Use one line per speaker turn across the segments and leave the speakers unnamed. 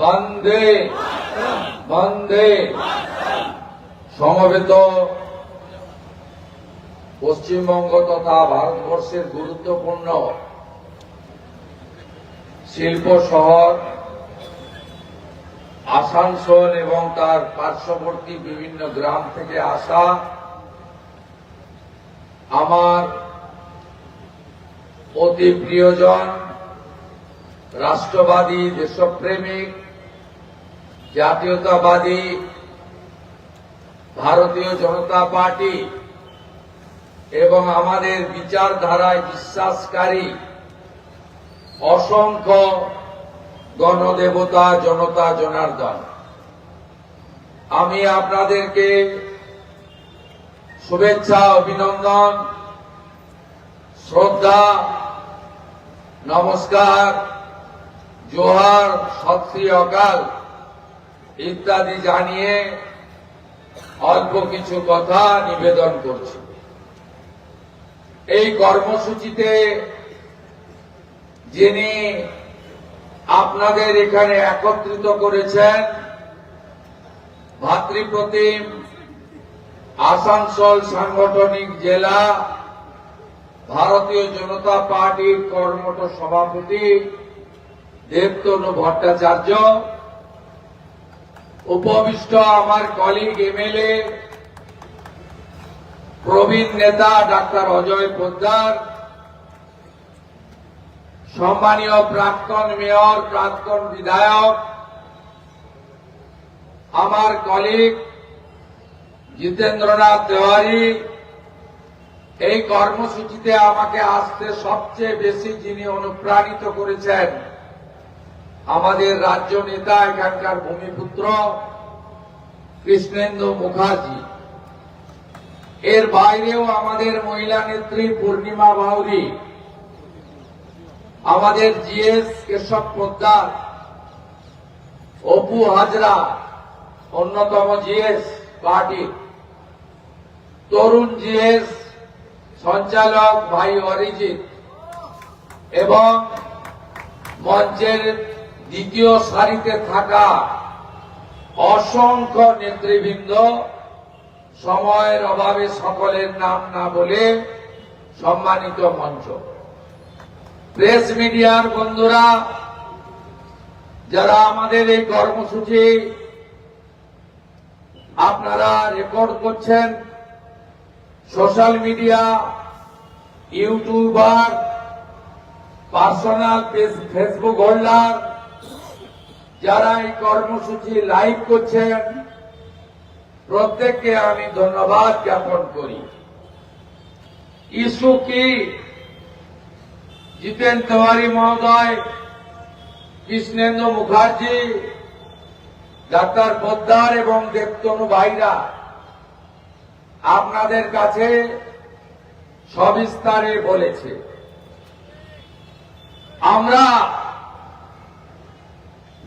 বন্দে বন্দে। সমবেত পশ্চিমবঙ্গ তথা ভারতবর্ষের গুরুত্বপূর্ণ শিল্প শহর, আসানসোল এবং তার পার্শ্ববর্তী বিভিন্ন গ্রাম থেকে আসা আমার অতি প্রিয়জন, রাষ্ট্রবাদী, দেশপ্রেমিক জাতীয়তাবাদী ভারতীয় জনতা পার্টি এবং আমাদের বিচারধারায় বিশ্বাসকারী অসংখ্য গণদেবতা জনতা জনার্দন আমি আপনাদেরকে শুভেচ্ছা, অভিনন্দন, শ্রদ্ধা, নমস্কার, জোহার সত শ্রী অকাল। ইত্যাদি জানিয়ে অল্প কিছু কথা নিবেদন করছি। এই কর্মসূচিতে যিনি আপনাদের এখানে একত্রিত করেছেন, ভাতৃপ্রতিম আসানসোল সাংগঠনিক জেলা ভারতীয় জনতা পার্টির কর্মঠ সভাপতি দেবতনু ভট্টাচার্য উপবিষ্ট আমার কলিগ এমএলএ প্রবীণ নেতা ডাক্তার অজয় পোদ্দার, সম্মানীয় প্রাক্তন মেয়র, প্রাক্তন বিধায়ক, আমার কলিগ জিতেন্দ্রনাথ তেওয়ারি, এই কর্মসূচিতে আমাকে আসতে সবচেয়ে বেশি যিনি অনুপ্রাণিত করেছেন আমাদের রাজ্য নেতা এখানকার ভূমিপুত্র কৃষ্ণেন্দু মুখার্জি। এর বাইরেও আমাদের মহিলা নেত্রী পূর্ণিমা বাউরি, আমাদের জিএস কেশব পোদ্দার, অপু হাজরা, অন্যতম জিএস পার্টি, তরুণ জিএস সঞ্চালক ভাই অরিজিৎ এবং মঞ্চের দ্বিতীয় সারিতে থাকা অসংখ্য নেতৃবৃন্দ সময়ের অভাবে সকলের নাম না বলে সম্মানিত মঞ্চ। প্রেস মিডিয়ার বন্ধুরা, যারা আমাদের এই কর্মসূচি আপনারা রেকর্ড করছেন, social media, YouTuber, personal Facebook holder যারা এই কর্মসূচি লাইভ করছেন, প্রত্যেককে আমি ধন্যবাদ জ্ঞাপন করি। ইস্যু কি? জিতেন তেওয়ারি মহোদয়, কৃষ্ণেন্দ্র মুখার্জি, ডাক্তার পোদ্দার এবং দেবতনু ভাইরা, আপনাদের কাছে সবিস্তারে বলেছে। আমরা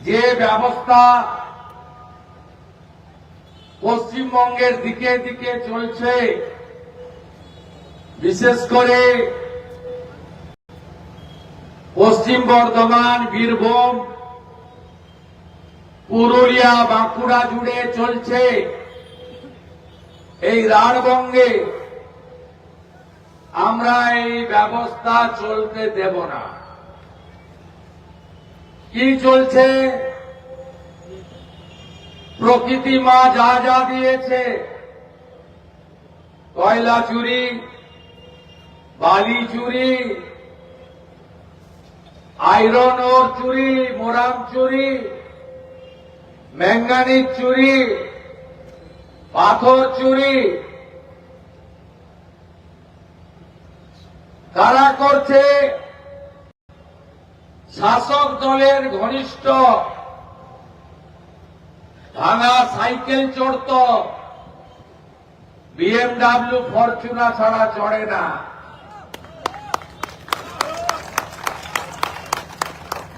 যে ব্যবস্থা পশ্চিমবঙ্গের দিকে দিকে চলছে, বিশেষ করে পশ্চিম বর্ধমান, বীরভূম, পুরুলিয়া, বাঁকুড়া জুড়ে চলছে। এই রাঢ়বঙ্গে আমরা এই ব্যবস্থা চলতে দেব না। কি চলছে? প্রকৃতি মা যা যা দিয়েছে। কয়লা চুরি, বালি চুরি আয়রন ওর চুরি, মোরাম চুরি, ম্যাঙ্গানিজ চুরি, পাথর চুরি। কারা করছে? শাসক দলের ঘনিষ্ঠ। ভাঙা সাইকেল চড়ত। বিএমডাব্লিউ ফরচুনা ছাড়া চড়ে না।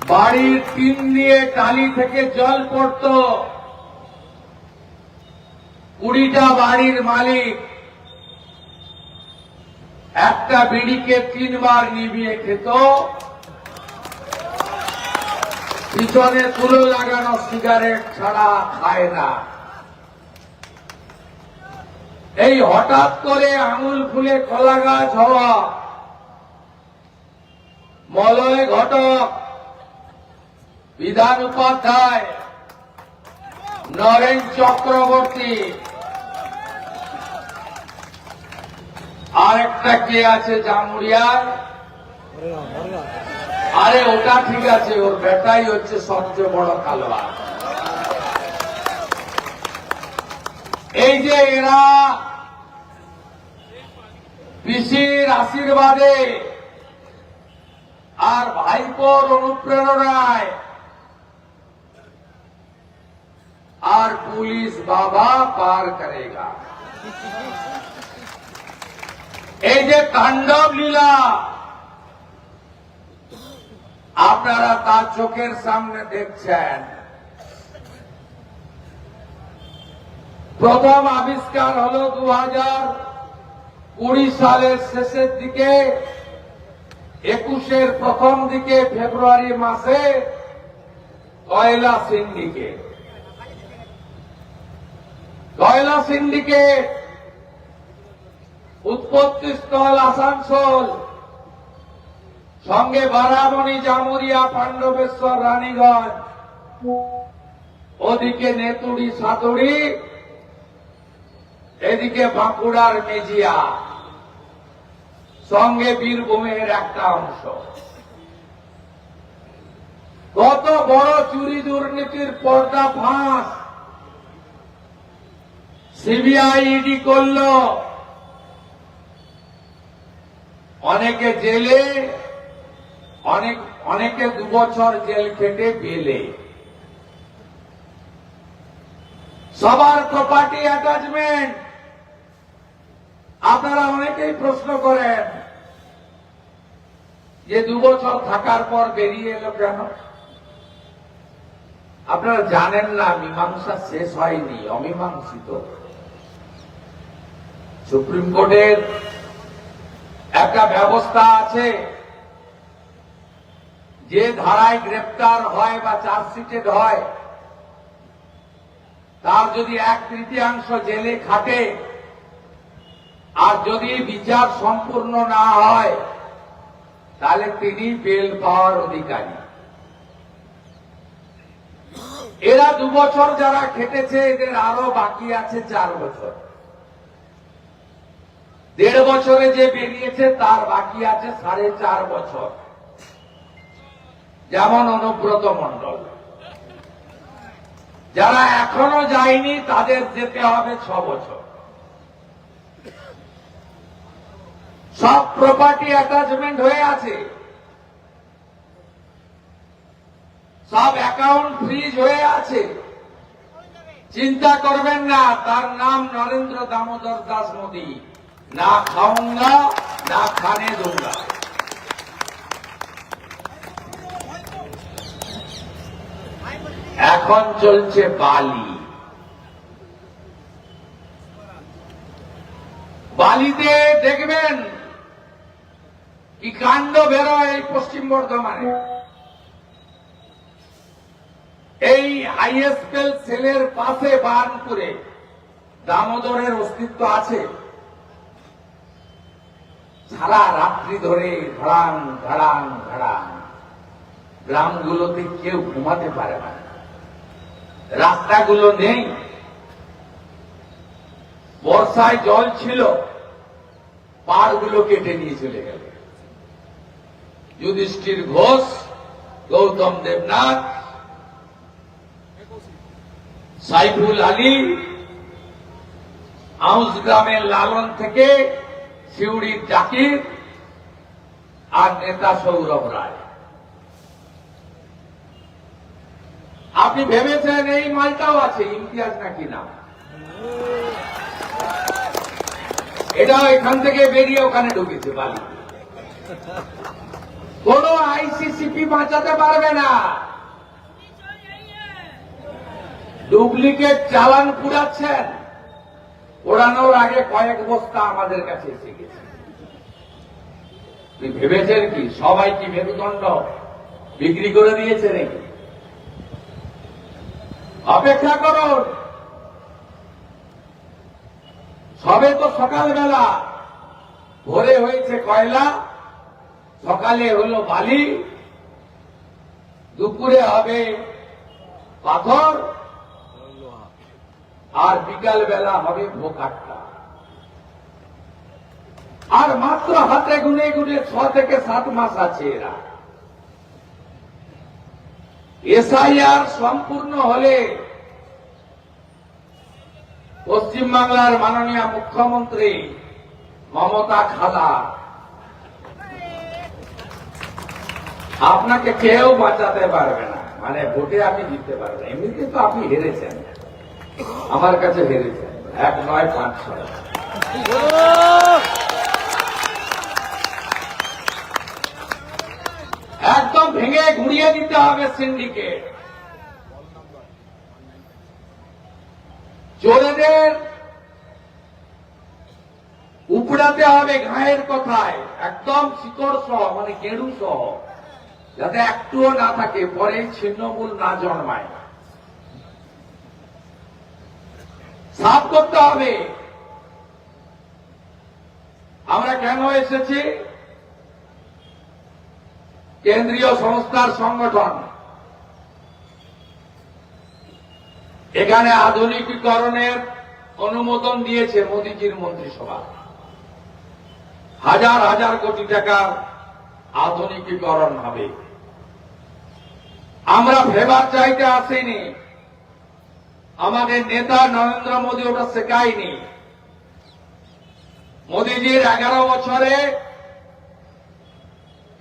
বাড়ির টিন দিয়ে টালি থেকে জল পড়ত। কুড়িটা বাড়ির মালিক। একটা বিড়িকে তিনবার নিবিয়ে খেত। পিছনে তুলো লাগানো সিগারেট ছাড়া খায় না। এই হঠাৎ করে আঙুল ফুলে কলা গাছ হওয়া মলয় ঘটক, বিধান উপাধ্যায়, নরেন চক্রবর্তী। আরেকটা কে আছে জামুরিয়ার? আরে, ওটা ঠিক আছে, ওর বেটাই হচ্ছে সবচেয়ে বড় কালোয়ার এই যে এরা পিসির আশীর্বাদে আর ভাইপোর অনুপ্রেরণায় আর পুলিশ বাবা পার করেগা। এই যে তাণ্ডব লীলা আপনারা তার চোখের সামনে দেখছেন। প্রথম আবিষ্কার হল দু হাজার কুড়ি সালের শেষের দিকে, একুশের প্রথম দিকে, ফেব্রুয়ারি মাসে, কয়লা সিন্ডিকেট। কয়লা সিন্ডিকেট উৎপত্তি স্থল আসানসোল। সঙ্গে বারামণি জামুরিয়া, পাণ্ডবেশ্বর, রানীগঞ্জ। ওদিকে নেতুড়ি, সাতুড়ি। এদিকে বাঁকুড়ার মেজিয়া। সঙ্গে বীরভূমের একটা অংশ। কত বড় চুরি দুর্নীতির পর্দা ফাঁস। সিবিআই ইডি করল। অনেকে জেলে অনেক, অনেকে দু বছর জেল খেটে বেলে সবার প্রপার্টি অ্যাটাচমেন্ট আপনারা অনেকেই প্রশ্ন করেন যে দু বছর থাকার পর বেরিয়ে এলো কেন? আপনারা জানেন না, মীমাংসা শেষ হয়নি, অমীমাংসিত। সুপ্রিম কোর্টের একটা ব্যবস্থা আছে। যে ধারায় গ্রেপ্তার হয় বা চার্জশিটেড হয়, তার যদি এক তৃতীয়াংশ জেলে খাটে, আর যদি বিচার সম্পূর্ণ না হয়, তাহলে তিনি বেল পাওয়ার অধিকারী। এরা দু বছর যারা খেটেছে, এদের আরও বাকি আছে চার বছর। দেড় বছরে যে বেরিয়েছে, তার বাকি আছে সাড়ে চার বছর। যেমন অনুব্রত মন্ডল যারা এখনও যায়নি, তাদের যেতে হবে ছ বছর। সব প্রপার্টি অ্যাটাচমেন্ট হয়ে আছে। সব অ্যাকাউন্ট ফ্রিজ হয়ে আছে। চিন্তা করবেন না, তার নাম নরেন্দ্র দামোদর দাস মোদী। না খাউঙ্গা না খানে दूंगा এখন চলছে বালি। বালিতে দেখবেন কি কাণ্ড বেরোয় এই পশ্চিম বর্ধমানে। এই আইএসপেল সেলের পাশে বার্নপুরে দামোদরের অস্তিত্ব আছে। সারা রাত্রি ধরে ঘড়াং ঘড়াং ঘড়াং গ্রামগুলোতে কেউ ঘুমাতে পারে না। রাস্তাগুলো নেই। বর্ষায় জল ছিল, পাড়গুলো কেটে নিয়ে চলে গেল। যুধিষ্ঠির ঘোষ, গৌতম দেবনাথ, সাইফুল আলী আউস গ্রামের লালন থেকে শিউড়ির জাকির আর নেতা সৌরভ রায়। আপনি ভেবেছেন এই মালটাও আছে, ইমতিয়াজ নাকি না? এটাও এখান থেকে বেরিয়ে ওখানে ঢুকেছে, বালি। কোন আইসিসিপি বাঁচাতে পারবে না। ডুপ্লিকেট চালান পুরাচ্ছেন ওড়ানোর আগে কয়েক বস্তা আমাদের কাছে এসে গেছে। ভেবেছেন কি? সবাই কি মেরুদণ্ড বিক্রি করে দিয়েছে নাকি? অপেক্ষা করুন। সবে তো সকালবেলা। ভোরে হয়েছে কয়লা, সকালে হলো বালি, দুপুরে হবে পাথর, আর বিকাল বেলা হবে ভোকাট্টা আর মাত্র হাতে গুনে গুনে ছ থেকে সাত মাস আছে এরা। এসআইআর সম্পূর্ণ হলে পশ্চিমবাংলার মাননীয় মুখ্যমন্ত্রী মমতা খালা আপনাকে কেউ বাঁচাতে পারবে না। মানে ভোটে আপনি জিততে পারবেন এমনিতে তো আপনি হেরেছেন। আমার কাছে হেরেছেন। এক নয় পাঁচ ছয় একদম ভেঙে ঘুরিয়ে দিতে হবে সিন্ডিকেট চোরেদের উপড়াতে হবে ঘায়ের কথায়। একদম শিকড় সহ মানে গেড়ু সহ। যাতে একটুও না থাকে, পরে ছিন্নমূল না জন্মায়। সাফ করতে হবে। আমরা কেন এসেছি? কেন্দ্রীয় সংস্থার সংগঠন। এখানে আধুনিকীকরণের অনুমোদন দিয়েছে মোদীজির মন্ত্রিসভা। হাজার হাজার কোটি টাকার আধুনিকীকরণ হবে। আমরা ফেভার চাইতে আসিনি। আমাদের নেতা নরেন্দ্র মোদী ওটা শেখায়নি। মোদীজির এগারো বছরে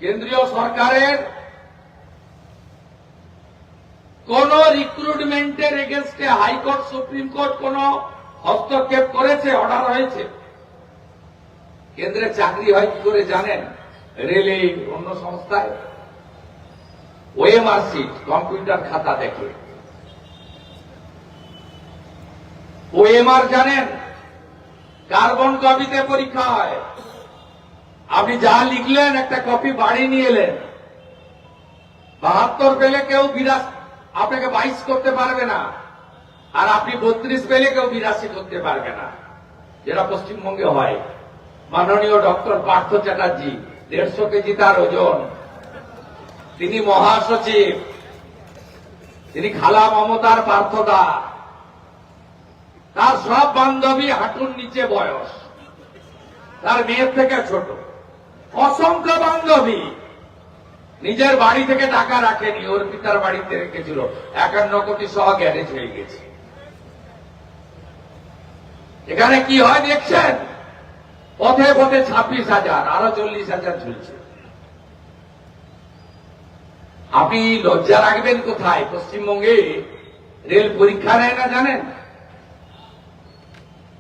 কেন্দ্রীয় সরকারের কোন রিক্রুটমেন্টের এগেনস্টে হাইকোর্ট, সুপ্রিম কোর্ট কোন হস্তক্ষেপ করেছে অর্ডার হয়েছে? কেন্দ্রে চাকরি হয় কি করে জানেন? রেলে, অন্য সংস্থায়? ওএমআর কম্পিউটার খাতা দেখে। ওএমআর জানেন? কার্বন কপিতে পরীক্ষা হয়। আপনি যা লিখলেন, একটা কপি বাড়ি নিয়ে এলেন। বাহাত্তর পেলে কেউ বিরাশ আপনাকে বাইশ করতে পারবে না। আর আপনি বত্রিশ পেলে কেউ বিরাশি করতে পারবে না। যেটা পশ্চিমবঙ্গে হয়। মাননীয় ডক্টর পার্থ চ্যাটার্জি, দেড়শো কেজি তার ওজন। তিনি মহাসচিব। তিনি খালা মমতার পার্থদা। তার সব বান্ধবী হাঁটুর নিচে বয়স। তার মেয়ের থেকে ছোট। অসংখ্য বান্ধবী। নিজের বাড়ি থেকে টাকা রাখেনি, ওর পিতার বাড়িতে রেখেছিল। একান্ন কোটি সহ গ্যারেজ হয়ে গেছে। এখানে কি হয় দেখছেন? পথে পথে ছাব্বিশ হাজার, আরও চল্লিশ হাজার ঝুলছে আপনি লজ্জা রাখবেন কোথায়? পশ্চিমবঙ্গে রেল পরীক্ষা নেয় না জানেন?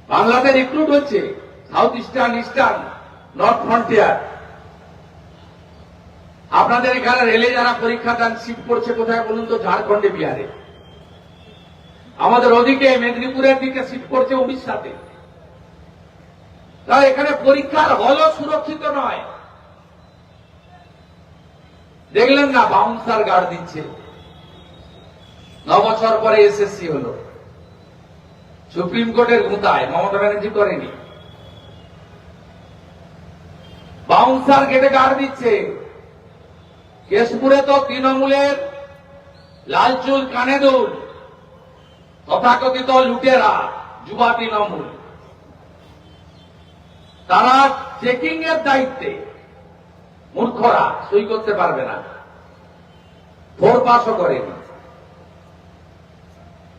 বাংলাতে রিক্রুট হচ্ছে, south eastern eastern, north frontier. আপনাদের এখানে রেলে যারা পরীক্ষা দেন সিট পড়ছে কোথায় বলুন তো? ঝাড়খণ্ডে, বিহারে। আমাদের ওদিকে, মেদিনীপুরের দিকে সিট পড়ছে উড়িষ্যাতে। তাই এখানে পরীক্ষার হলও সুরক্ষিত নয়। দেখলেন না বাউন্সার গার্ড দিচ্ছে। ন বছর পরে এসএসসি হলো। সুপ্রিম কোর্টের গুতায়, মমতা ব্যানার্জি করেনি। বাউন্সার গেটে গার্ড দিচ্ছে। কেশপুরে তো তৃণমূলের লালচুল কানে দুল তথাকথিত লুটেরা যুবা তৃণমূল। তারা চেকিং এর দায়িত্বে মূর্খরা সই করতে পারবে না ফোর পাসও করেনি।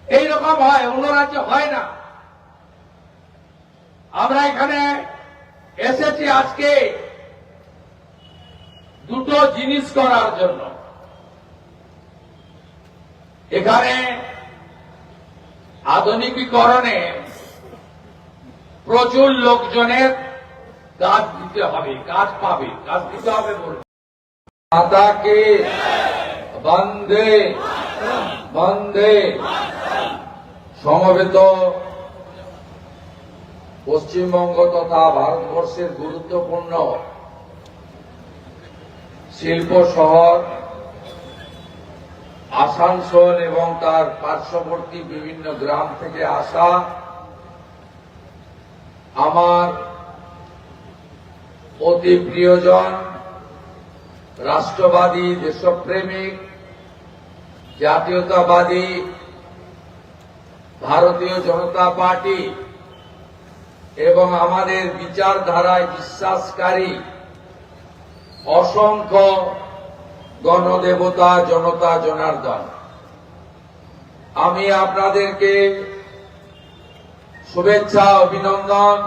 এইরকম হয়, অন্য রাজ্যে হয় না। আমরা এখানে এসেছি আজকে দুটো জিনিস করার জন্য। এখানে আধুনিকীকরণে প্রচুর লোকজনের কাজ দিতে হবে, কাজ পাবে, কাজ দিতে হবে মাতাকে বন্দে বন্দে। সমবেত পশ্চিমবঙ্গ তথা ভারতবর্ষের গুরুত্বপূর্ণ শিল্প শহর, আসানসোল এবং তার পার্শ্ববর্তী বিভিন্ন গ্রাম থেকে আসা আমার অতি প্রিয়জন রাষ্ট্রবাদী দেশপ্রেমিক, জাতীয়তাবাদী ভারতীয় জনতা পার্টি এবং আমাদের বিচারধারায় বিশ্বাসকারী অসংখ্য গণদেবতা, জনতা, জনার্দন। আমি আপনাদেরকে শুভেচ্ছা, অভিনন্দন,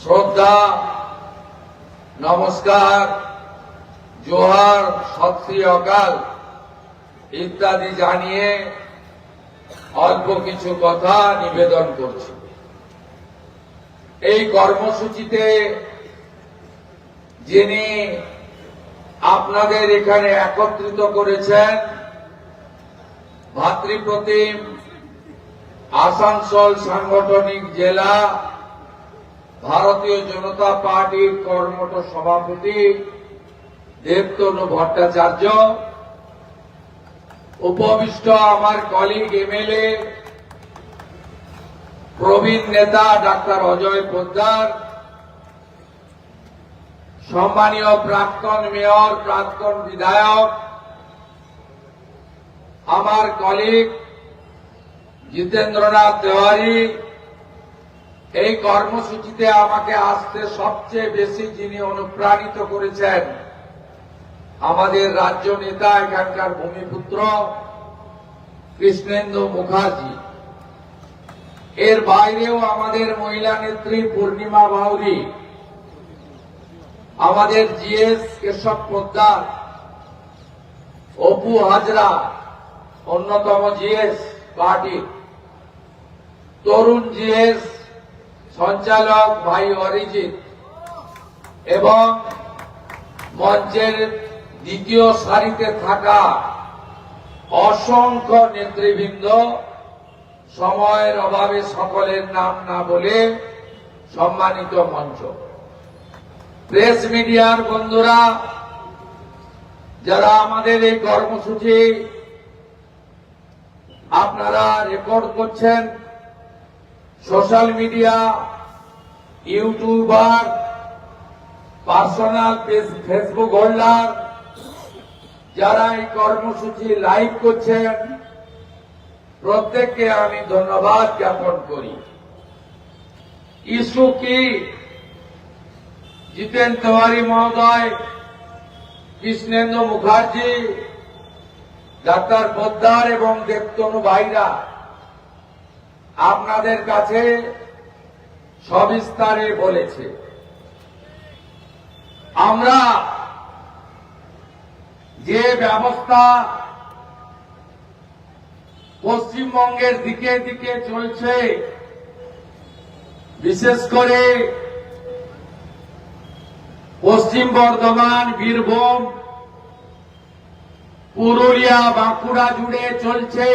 শ্রদ্ধা, নমস্কার, জোহার সত শ্রী অকাল ইত্যাদি জানিয়ে অল্প কিছু কথা নিবেদন করছি। এই কর্মসূচিতে যিনি আপনাদের এখানে একত্রিত করেছেন, ভাতৃপ্রতিম আসানসোল সাংগঠনিক জেলা ভারতীয় জনতা পার্টির কর্মঠ সভাপতি দেবতনু ভট্টাচার্য, উপবিষ্ট আমার কলিগ এমএলএ, প্রবীণ নেতা ডাক্তার অজয় পোদ্দার সম্মানীয় প্রাক্তন মেয়র, প্রাক্তন বিধায়ক, আমার কলিগ জিতেন্দ্রনাথ তেওয়ারি, এই কর্মসূচিতে আমাকে আসতে সবচেয়ে বেশি যিনি অনুপ্রাণিত করেছেন, আমাদের রাজ্য নেতা এখানকার ভূমিপুত্র কৃষ্ণেন্দু মুখার্জি। এর বাইরেও আমাদের মহিলা নেত্রী পূর্ণিমা বাউরি আমাদের জিএস কেশব পোদ্দার, অপু হাজরা, অন্যতম জিএস পার্টি, তরুণ জিএস সঞ্চালক ভাই অরিজিৎ এবং মঞ্চের দ্বিতীয় সারিতে থাকা অসংখ্য নেতৃবৃন্দ, সময়ের অভাবে সকলের নাম না বলে সম্মানিত মঞ্চ। প্রেস মিডিয়ার বন্ধুরা, যারা আমাদের এই কর্মসূচি আপনারা রেকর্ড করছেন, social media, YouTuber, personal Facebook holder, যারা এই কর্মসূচি লাইভ করছেন, প্রত্যেককে আমি ধন্যবাদ জ্ঞাপন করি। ইস্যু কি? জিতেন তেওয়ারি মহোদয়, কৃষ্ণেন্দ্র মুখার্জি, ডাক্তার পোদ্দার এবং দেবতনু ভাইরা, আপনাদের কাছে সবিস্তারে বলেছে। আমরা যে ব্যবস্থা পশ্চিমবঙ্গের দিকে দিকে চলছে, বিশেষ করে পশ্চিম বর্ধমান, বীরভূম, পুরুলিয়া, বাঁকুড়া জুড়ে চলছে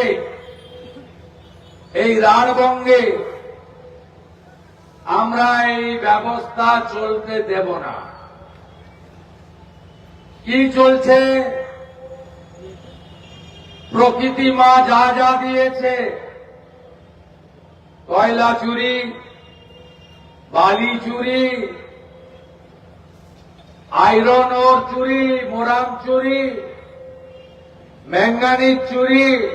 এই রাঢ়বঙ্গে আমরা এই ব্যবস্থা চলতে দেব না। কি চলছে? প্রকৃতি মা যা যা দিয়েছে। কয়লা চুরি, বালি চুরি আয়রন ওর চুরি, মোরাম চুরি, ম্যাঙ্গানিজ চুরি,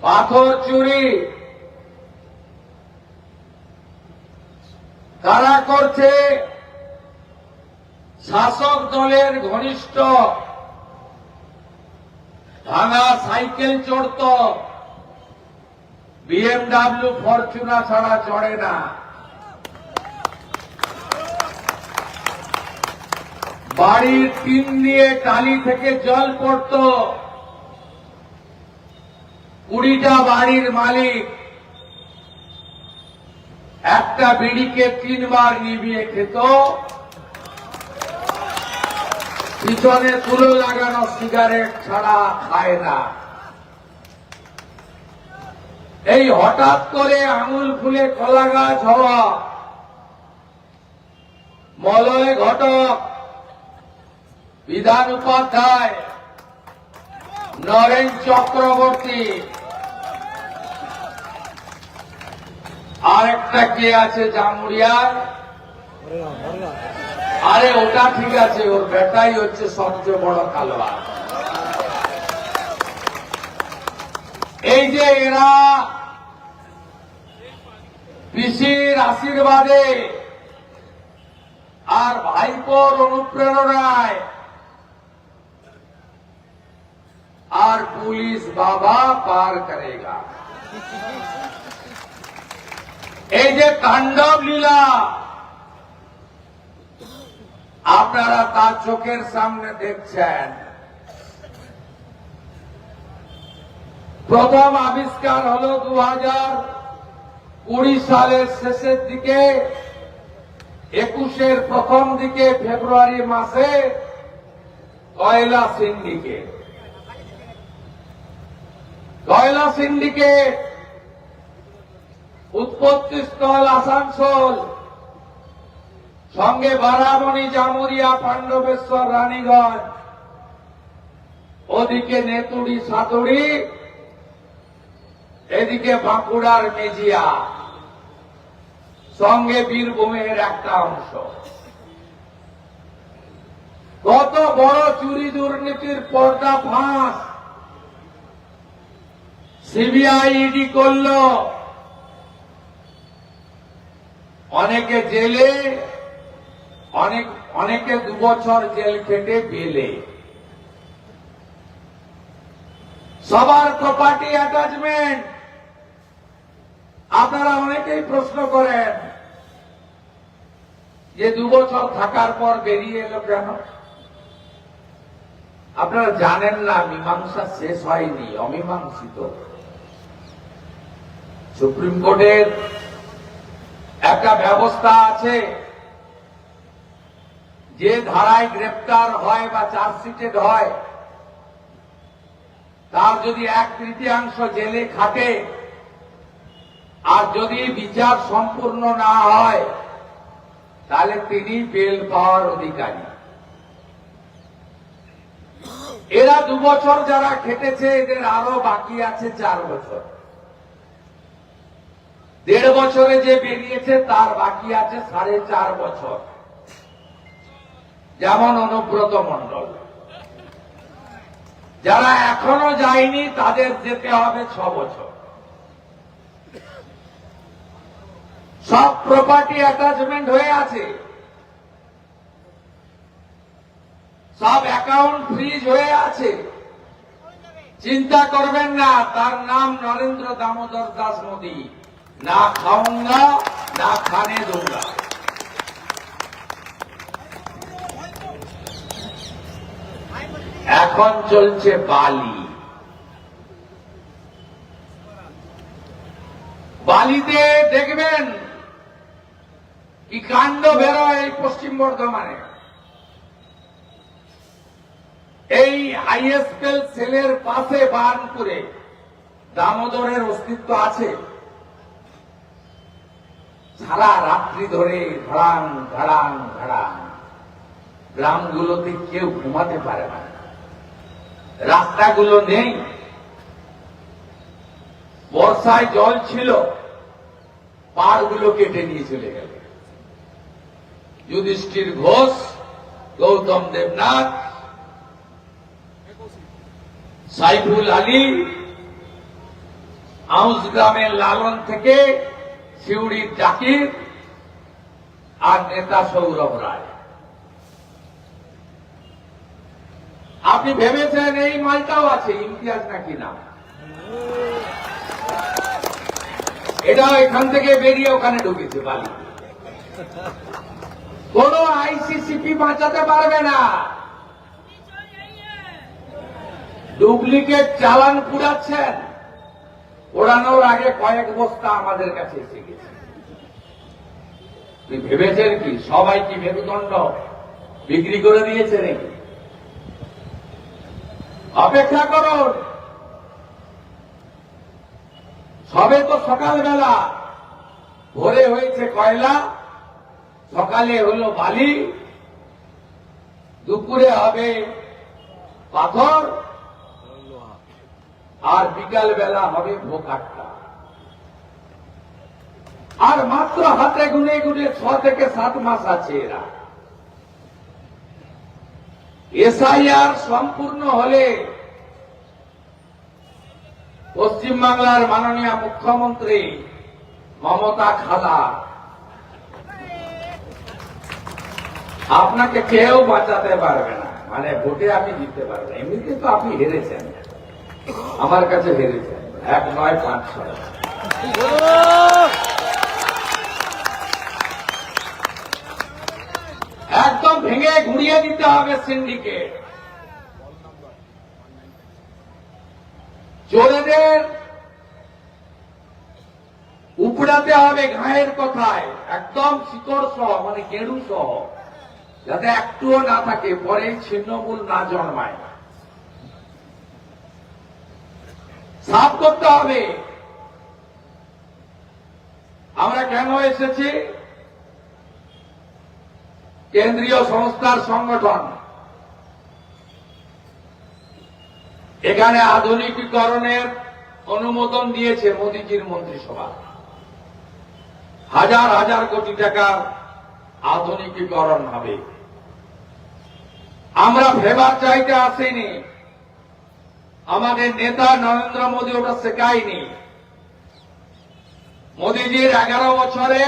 পাথর চুরি। কারা করছে? শাসক দলের ঘনিষ্ঠ। ভাঙা সাইকেল চড়ত। বিএমডাব্লিউ ফরচুনা ছাড়া চড়ে না। বাড়ির টিন দিয়ে টালি থেকে জল পড়ত। কুড়িটা বাড়ির মালিক একটা বিড়িকে তিনবার নিভিয়ে খেত। পিছনে তুলো লাগানো সিগারেট ছাড়া খায় না। এই হঠাৎ করে আঙুল ফুলে কলা গাছ হওয়া। মলয় ঘটক বিধান উপাধ্যায় নরেন চক্রবর্তী। আরেকটা কে আছে জামুরিয়ার? আরে, ওটা ঠিক আছে, ওর বেটাই হচ্ছে সবচেয়ে বড় কালোয়া এই যে এরা পিসির আশীর্বাদে আর ভাইপোর অনুপ্রেরণায় আর পুলিশ বাবা পার করেগা। এই যে তাণ্ডব লীলা, আপনারা তার চোখের সামনে দেখছেন। প্রথম আবিষ্কার হলো দু কুড়ি সালের শেষের দিকে, একুশের প্রথম দিকে, ফেব্রুয়ারি মাসে, কয়লা সিন্ডিকেট। কয়লা সিন্ডিকেট উৎপত্তি স্থল আসানসোল, সঙ্গে বারামণি, জামুরিয়া, পাণ্ডবেশ্বর, রানীগঞ্জ, ওদিকে নেতুড়ি, সাতুড়ি, এদিকে বাঁকুড়ার মেজিয়া, সঙ্গে বীরভূমের একটা অংশ। কত বড় চুরি দুর্নীতির পর্দা ফাঁস সিবিআই ইডি করল। অনেকে জেলে, অনেক, অনেকে দু বছর জেল খেটে বেলে। সবার প্রপার্টি অ্যাটাচমেন্ট আপনারা অনেকেই প্রশ্ন করেন, যে দু বছর থাকার পর বেরিয়ে এলো কেন? আপনারা জানেন না, মীমাংসা শেষ হয়নি, অমীমাংসিত। সুপ্রিম কোর্টের একটা ব্যবস্থা আছে। যে ধারায় গ্রেপ্তার হয় বা চার্জশিটেড হয়, তার যদি এক তৃতীয়াংশ জেলে খাটে আর যদি বিচার সম্পূর্ণ না হয়, তাহলে তিনি বেল পাওয়ার অধিকারী। এরা দু বছর যারা খেটেছে, এদের আরও বাকি আছে চার বছর। দেড় বছরে যে বেরিয়েছে, তার বাকি আছে সাড়ে চার বছর। যেমন অনুব্রত মন্ডল যারা এখনও যায়নি, তাদের যেতে হবে ছ বছর। সব প্রপার্টি অ্যাটাচমেন্ট হয়ে আছে। সব অ্যাকাউন্ট ফ্রিজ হয়ে আছে। চিন্তা করবেন না, তার নাম নরেন্দ্র দামোদর দাস মোদী। না খাউঙ্গা না খানে दूंगा এখন চলছে বালি। বালিতে দেখবেন কি কাণ্ড বেরোয় এই পশ্চিম বর্ধমানে। এই আইএসপেল সেলের পাশে বার্নপুরে দামোদরের অস্তিত্ব আছে। সারা রাত্রি ধরে ধড়াং ধড়াং ধড়াং গ্রামগুলোতে কেউ ঘুমাতে পারে না। রাস্তাগুলো নেই। বর্ষায় জল ছিল। পাড়গুলো কেটে নিয়ে চলে গেল। যুধিষ্ঠির ঘোষ, গৌতম দেবনাথ, সাইফুল আলী আউস গ্রামের লালন থেকে শিউড়ির জাকির আর নেতা সৌরভ রায়। আপনি ভেবেছেন এই মালটাও আছে, ইমতিয়াজ নাকি না? এটাও এখান থেকে বেরিয়ে ওখানে ঢুকেছে বালি কোন আইসিসিপি বাঁচাতে পারবে না? ডুপ্লিকেট চালান পুরাচ্ছেন ওড়ানোর আগে কয়েক বস্তা আমাদের কাছে এসে গেছে। ভেবেছেন কি? সবাই কি মেরুদণ্ড বিক্রি করে দিয়েছে নাকি? অপেক্ষা করুন। সবে তো সকালবেলা। ভোরে হয়েছে কয়লা, সকালে হলো বালি, দুপুরে হবে পাথর আর বিকাল বেলা হবে ভোগ আর মাত্র হাতে গুনে গুনে ছ থেকে সাত মাস আছে এরা। এসআইআর সম্পূর্ণ হলে পশ্চিমবাংলার মাননীয় মুখ্যমন্ত্রী মমতা খালা, আপনাকে কেউ বাঁচাতে পারবে না। মানে ভোটে আপনি জিততে পারবেন এমনিতে তো আপনি হেরেছেন। আমার কাছে হেরেছেন এক নয় পাঁচ ছয়। একদম ভেঙে ঘুরিয়ে দিতে হবে সিন্ডিকেট। চোরেদের উপড়াতে হবে ঘায়ের কথায়। একদম শিকড় সহ মানে গেরু সহ। যাতে একটুও না থাকে পরে ছিন্নমূল না জন্মায়। সাফ করতে হবে। আমরা কেন এসেছি? কেন্দ্রীয় সংস্থার সংগঠন। এখানে আধুনিকীকরণের অনুমোদন দিয়েছে মোদীজির মন্ত্রিসভা। হাজার হাজার কোটি টাকার আধুনিকীকরণ হবে। আমরা ফেভার চাইতে আসিনি। আমাদের নেতা নরেন্দ্র মোদী ওটা শেখায়নি। মোদীজির এগারো বছরে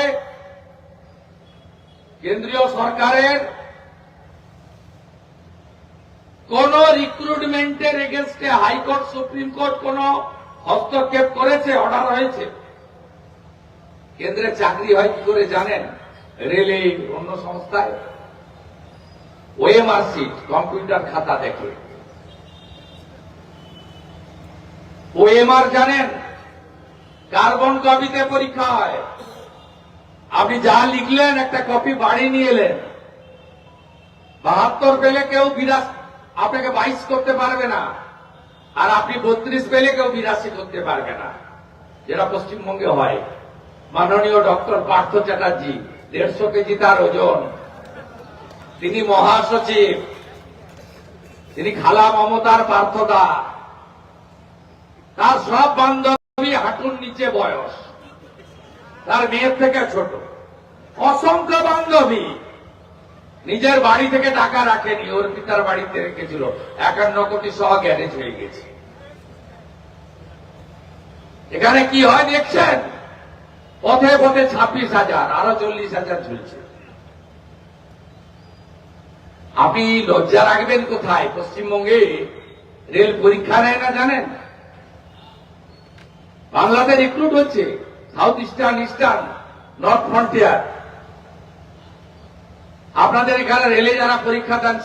কেন্দ্রীয় সরকারের কোন রিক্রুটমেন্টের এগেনস্টে হাইকোর্ট, সুপ্রিম কোর্ট কোন হস্তক্ষেপ করেছে অর্ডার হয়েছে? কেন্দ্রে চাকরি হয় কি করে জানেন? রেলে অন্য সংস্থায়। ওএমআর সিট কম্পিউটার খাতা দেখে ওএমআর জানেন, কার্বন কপিতে পরীক্ষা হয়। আপনি যা লিখলেন, একটা কপি বাড়ি নিয়ে এলেন। বাহাত্তর পেলে কেউ বিরাশ, আপনাকে বাইশ করতে পারবে না। আর আপনি বত্রিশ পেলে কেউ বিরাশি করতে পারবে না। যেটা পশ্চিমবঙ্গে হয়। মাননীয় ডক্টর পার্থ চ্যাটার্জি, দেড়শো কেজি তার ওজন। তিনি মহাসচিব। তিনি খালা মমতার পার্থদা। তার সব বান্ধবী হাঁটুর নিচে বয়স। তার মেয়ের থেকে ছোট। অসংখ্য বান্ধবী। নিজের বাড়ি থেকে টাকা রাখেনি, ওর পিতার বাড়িতে রেখেছিল। একান্ন কোটি সহ গ্যারেজ হয়ে গেছে। এখানে কি হয় দেখছেন? পথে পথে ছাব্বিশ হাজার, আরও চল্লিশ হাজার ঝুলছে আপনি লজ্জা রাখবেন কোথায়? পশ্চিমবঙ্গে রেল পরীক্ষা নেয় না জানেন? বাংলাতে রিক্রুট হচ্ছে south eastern eastern north frontier আপনাদের এখানে রেলে যারা পরীক্ষা দেন